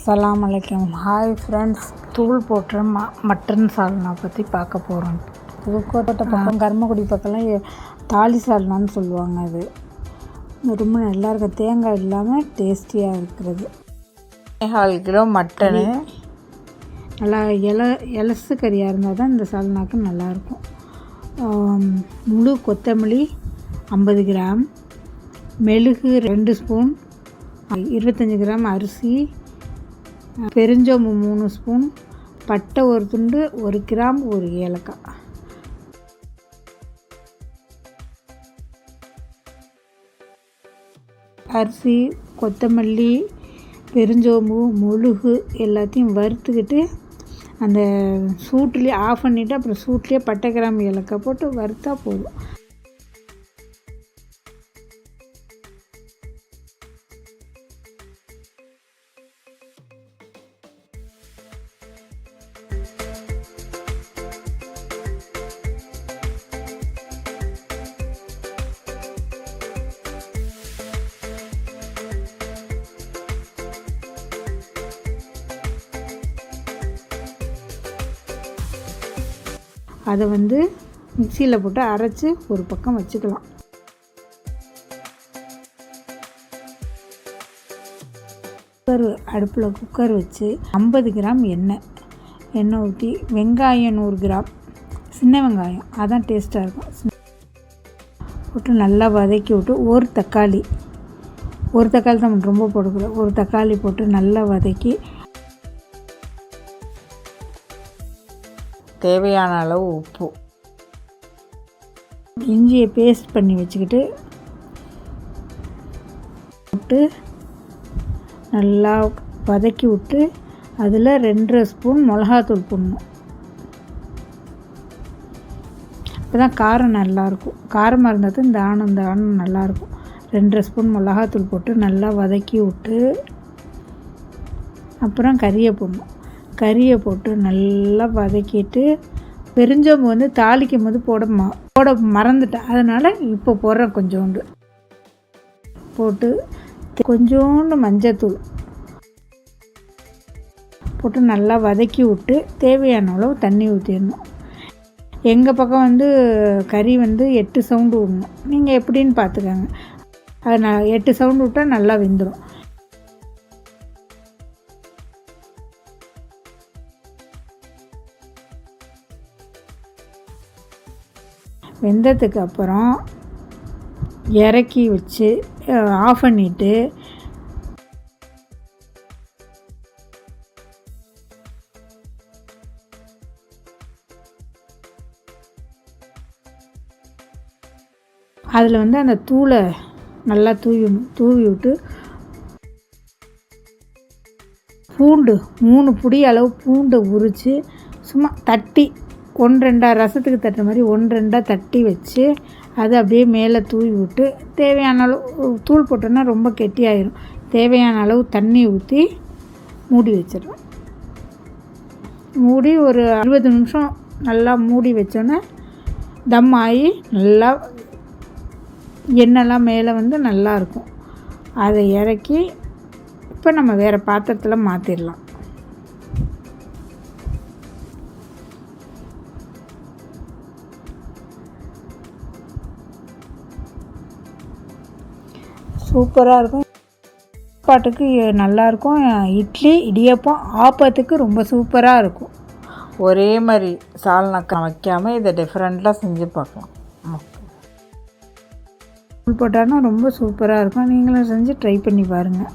அஸ்ஸலாமு அலைக்கும். Hi friends தூள் போட்ட ம மட்டன் சால்னா பற்றி பார்க்க போகிறோம் புதுக்கோட்டை பக்கம் கருமக்குடி பக்கம்லாம் தாலி சால்னான்னு சொல்லுவாங்க அது. ரொம்ப நல்லா இருக்கும் தேங்காய் இல்லாமல் டேஸ்டியாக இருக்கிறது. கால் கிலோ மட்டனு நல்லா இல இலசு கறியாக இருந்தால் தான் இந்த சால்னாக்கு நல்லாயிருக்கும். முழு கொத்தமல்லி ஐம்பது கிராம் மெழுகு ரெண்டு ஸ்பூன் இருபத்தஞ்சி கிராம் அரிசி பெருஞ்சோம்பு மூணு ஸ்பூன் பட்டை ஒரு துண்டு ஒரு கிராம் ஒரு ஏலக்காய். அரிசி கொத்தமல்லி பெருஞ்சோம்பு முழுகு எல்லாத்தையும் வறுத்துக்கிட்டு அந்த சூட்லேயே ஆஃப் பண்ணிவிட்டு அப்புறம் சூட்லேயே பட்டை கிராம்பு ஏலக்காய் போட்டு வறுத்தா போதும். அதை வந்து மிக்சியில் போட்டு அரைச்சி ஒரு பக்கம் வச்சுக்கலாம். குக்கர் அடுப்பில் குக்கர் வச்சு ஐம்பது கிராம் எண்ணெய். எண்ணெய் ஊற்றி வெங்காயம் நூறு கிராம். சின்ன வெங்காயம். அதான் டேஸ்ட்டாக இருக்கும். போட்டு நல்லா வதக்கி விட்டு ஒரு தக்காளி. ஒரு தக்காளி தான் ரொம்ப போடக்கூடாது. ஒரு தக்காளி போட்டு நல்லா வதக்கி தேவையான அளவு உப்பு. இஞ்சியை பேஸ்ட் பண்ணி வச்சுக்கிட்டு விட்டு நல்லா வதக்கி விட்டு அதில் ரெண்டரை ஸ்பூன் மிளகாத்தூள் போடணும். அப்போ தான் காரம் நல்லாயிருக்கும் காரமாக இருந்தால் தான் இந்த ஆணம் இந்த ஆணம் நல்லாயிருக்கும் ரெண்டரை ஸ்பூன் மிளகாத்தூள் போட்டு நல்லா வதக்கி விட்டு அப்புறம் கறியை போடணும். கறியை போட்டு நல்லா வதக்கிட்டு பெருஞ்சோம்பு வந்து தாளிக்கும் போது போட ம போட மறந்துட்டேன். அதனால் இப்போ போடுறேன் கொஞ்சோண்டு. போட்டு கொஞ்சோண்டு மஞ்சத்தூள் போட்டு நல்லா வதக்கி விட்டு தேவையான அளவு தண்ணி ஊற்றிடணும் எங்கள் பக்கம் வந்து கறி வந்து எட்டு சவுண்டு விடணும். நீங்கள் எப்படின்னு பார்த்துக்கோங்க. அது நான் எட்டு சவுண்டு விட்டால் நல்லா வெந்துடும் வெந்ததுக்கு அப்புறம் இறக்கி வச்சு ஆஃப் பண்ணிவிட்டு அதில் வந்து அந்த தூளை நல்லா தூவி தூவி விட்டு பூண்டு மூணு புடி அளவு பூண்டை உரித்து சும்மா தட்டி ஒன்று ரெண்டாக ரசத்துக்கு தட்டுற மாதிரி ஒன்று ரெண்டாக தட்டி வச்சு அதை அப்படியே மேலே தூவி விட்டு தேவையான அளவு தூள் போட்டோன்னா ரொம்ப கெட்டியாயிரும். தேவையான அளவு தண்ணி ஊற்றி மூடி வச்சிடும் மூடி ஒரு இருபது நிமிஷம் நல்லா மூடி வச்சோன்னே தம் ஆகி நல்லா எண்ணெய்லாம் மேலே வந்து நல்லாயிருக்கும் அதை இறக்கி இப்போ நம்ம வேறு பாத்திரத்தில் மாற்றிடலாம் சூப்பராக இருக்கும். சாப்பாட்டுக்கு நல்லாயிருக்கும் இட்லி இடியப்பம் ஆப்பத்துக்கு ரொம்ப சூப்பராக இருக்கும். ஒரே மாதிரி சால்னாக்கா வைக்காமல் இதை டிஃப்ரெண்ட்டாக செஞ்சு பார்க்கலாம். உள் போட்டாலும் ரொம்ப சூப்பராக இருக்கும். நீங்களும் செஞ்சு ட்ரை பண்ணி பாருங்கள்